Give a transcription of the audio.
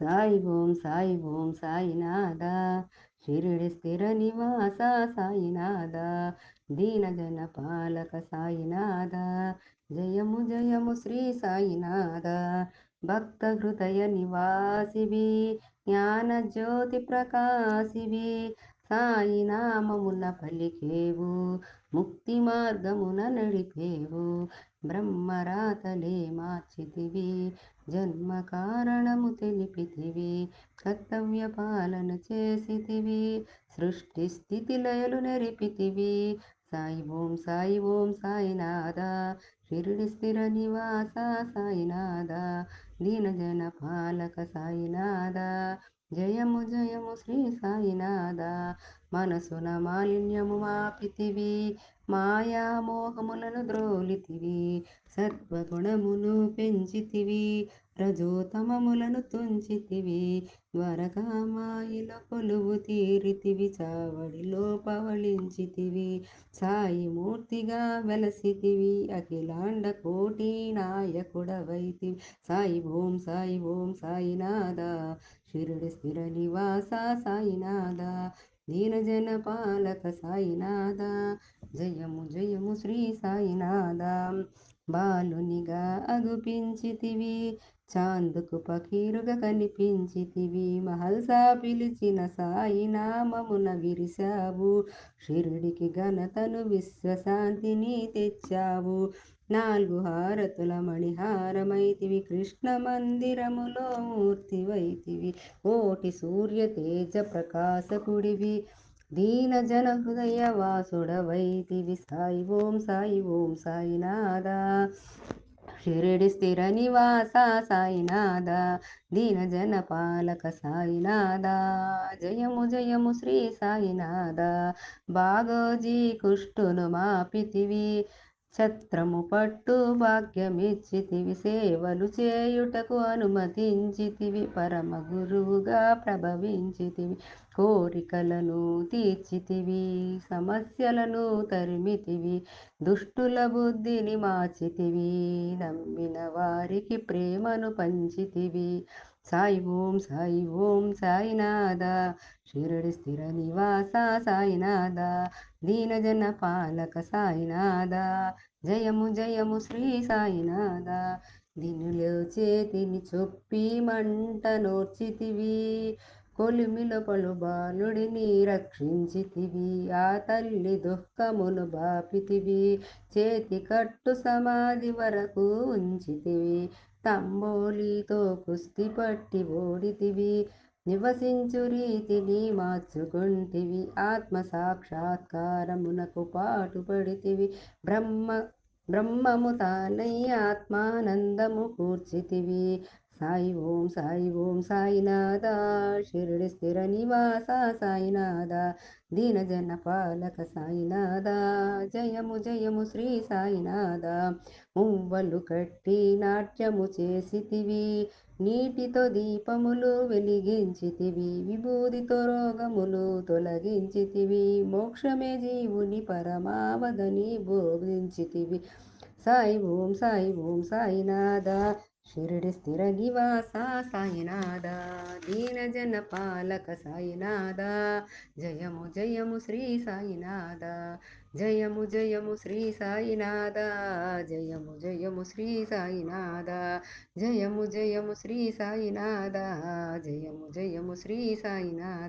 సాయి ఓం సాయి ఓం సాయినాథ షిరిడి స్థిర నివాస సాయినాథ దీనజన పాలక సాయినాథ జయము జయము శ్రీ సాయినాథ భక్త హృదయ నివాసివి జ్ఞాన జ్యోతి ప్రకాశివి. సాయి నామమున పలికేవు ముక్తి మార్గమున నడిపేవు. బ్రహ్మరాతలే మార్చితివి జన్మ కారణము తెలిపితివి కర్తవ్య పాలన చేసితివి సృష్టి స్థితి లయలు నెరిపితివి. సాయి ఓం సాయి ఓం సాయినాథ షిరిడి స్థిర నివాస సాయినాథ దీనజన పాలక సాయినాథ. జయము జయము శ్రీ సాయినాథ. మనసున మాలిన్యము మాపితివి మాయా మోహములను ద్రోలితివి సత్వగుణమును పెంచితివి. రజోతమములను తుంచితివి ద్వారకామాయిల కొలువు తీరితివి చావడిలో పవళించితివి సాయి మూర్తిగా వెలసితివి అఖిలాండ కోటి నాయకుడవైతివి. సాయి ఓం సాయి ఓం సాయినాథ శిరుడి స్థిర నివాస సాయినాథ దీనజన పాలక సాయినాథ జయము జయము శ్రీ సాయినాథ బాలునిగా అగుపించితివి చాందుకు పకీరుగా కనిపించితివి మహల్సా పిలిచిన సాయి నామమున విరిశావు షిరుడికి ఘనతను విశ్వశాంతిని తెచ్చావు. నాలుగు హారతుల మణిహారమైతివి కృష్ణ మందిరములో మూర్తివైతివి. కోటి సూర్య తేజ ప్రకాశకుడివి దీన జన హృదయ వాసుడవైతివి సాయి ఓం సాయి ఓం సాయినాథ షిరిడి స్థిర నివాస సాయినాథ దీన జన పాలక సాయినాథ జయము జయము శ్రీ సాయినాథ బాగోజీ కుష్టును మాపితివి ఛత్రము పట్టు భాగ్యమిచ్చితివి సేవలు చేయుటకు అనుమతించితివి పరమ గురువుగా ప్రభవించితివి కోరికలను తీర్చితివి సమస్యలను తరిమితివి దుష్టుల బుద్ధిని మార్చితివి నమ్మిన వారికి ప్రేమను పంచితివి సాయి ఓం సాయి ఓం సాయినాథ. షిరిడి స్థిర నివాస సాయినాథ. దీనజన పాలక సాయినాథ. జయము జయము శ్రీ సాయినాథ. దినులో చేతిని చొప్పి మంట నోర్చితివి. కొలిమిలో పలు బాలుడిని రక్షించితివి. ఆ తల్లి దుఃఖమును బాపితివి. చేతి కట్టు సమాధి వరకు ఉంచితివి. తంబోలితో కుస్తి పట్టి ఓడితివి. నివసించు రీతిని మార్చుకుంటివి. ఆత్మ సాక్షాత్కారమునకు పాటుపడితివి. బ్రహ్మ బ్రహ్మము తానై ఆత్మానందము కూర్చితివి. సాయి ఓం సాయి ఓం సాయినాథ షిరిడి స్థిర నివాస సాయినాథ దీనజన పాలక సాయినాథ జయము జయము శ్రీ సాయినాథ మువ్వలు కట్టి నాట్యము చేసితివి నీటితో దీపములు వెలిగించితివి విభూదితో రోగములు తొలగించితివి మోక్షమే జీవుని పరమావదని బోధించితివి. సాయి ఓం సాయి ఓం సాయినాథ షిరిడి స్థిర నివాస సాయినాథ దీనజన పాలక సాయినాథ జయము జయము శ్రీ సాయినాథ జయము జయము శ్రీ సాయినాథ జయము జయము శ్రీ సాయినాథ జయము జయము శ్రీ సాయినాథ జయము జయము శ్రీ సాయినాథ